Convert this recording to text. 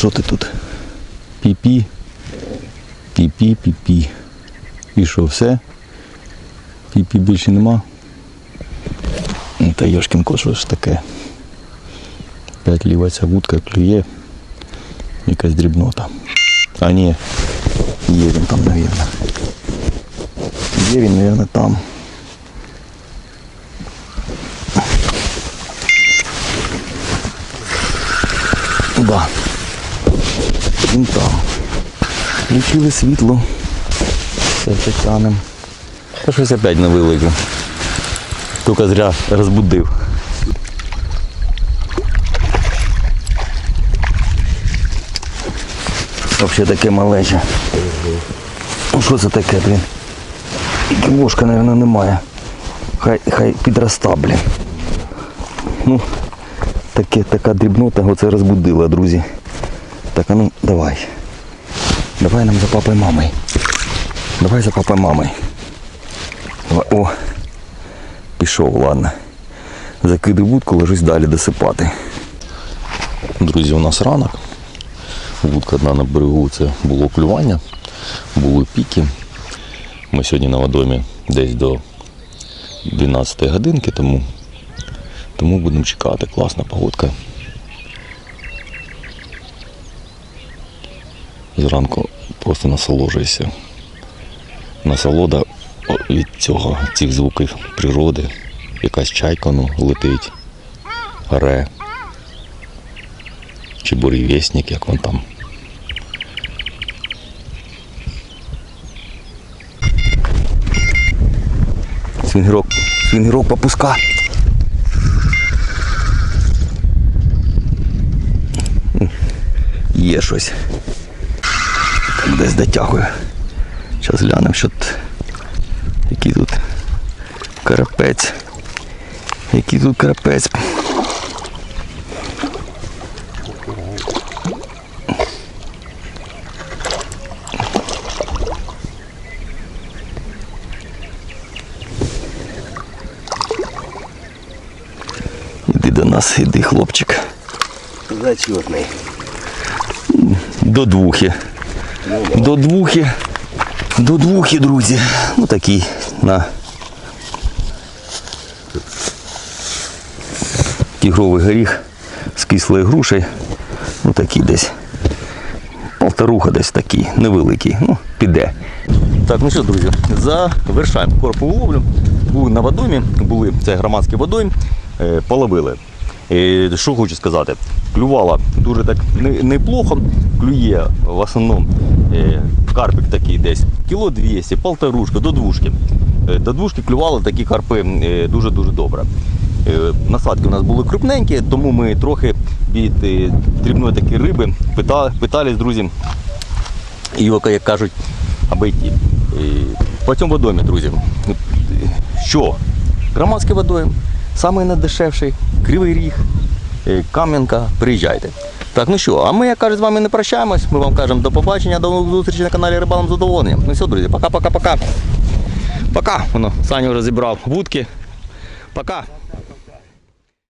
Що ти тут? Пі-пі. Пі-пі, пі-пі. І що, все? Пі-пі більше нема. Ну, Та Йошкін кот, що ж таке? П'ять ліва ця вудка клює. Якась дрібнота. А ні, є він там, навірно. Є він, навірно, там. Да. Він. Включили світло. Все це. Та щось опять не вилазю. Тільки зря розбудив. Взагалі таке малече. Ну що це таке, блін? Кілошка, мабуть, немає. Хай, хай підроста, блін. Ну, таке, така дрібнота оце розбудила, друзі. Так, а ну давай. Давай нам за папою мамою. Давай за папою мамою. О, пішов, ладно. Закидив вудку, ложусь далі досипати. Друзі, у нас ранок. Вудка одна на берегу, це було клювання, були піки. Ми сьогодні на водомі десь до 12 годинки, тому, тому будемо чекати. Класна погодка. Зранку просто насолоджуєшся. Насолода від цього, цих звуків природи. Якась чайка ну, летить, ре. Чи буревісник, як він там. Свінгірок, свінгірок попуска. Є щось. Десь дотягую. Зараз глянемо, що тут. Який тут карапець. Який тут карапець. Іди до нас, іди, хлопчик. Зачетний. До двухи. До двухи. До двухи, друзі. Ну такий на тігровий горіх з кислою грушею. Ну такий десь. Полторуха десь такий, невеликий. Ну, піде. Так, ну що, друзі, завершаємо корпову ловлю. Були на водоймі, були це громадський водойм, е, половили. Що хочу сказати, клювала дуже так неплохо, клює в основному е, карпик такий десь кіло 200, полторушка, до двушки. Е, До двушки клювали такі карпи е, дуже-дуже добре. Насадки у нас були крупненькі, тому ми трохи від дрібної такої риби питали, друзі, його, як кажуть, обійти. По цьому водоймі, друзі. Що? Громадський водойм, самий найдешевший, Кривий Ріг, е, Кам'янка, приїжджайте. Так, ну що, а ми, як кажуть, з вами не прощаємось. Ми вам кажемо до побачення, до нових зустрічей на каналі Рибалом задоволенням. Ну все, друзі, пока-пока-пока. Пока. Воно, Саня розібрав вудки. Пока.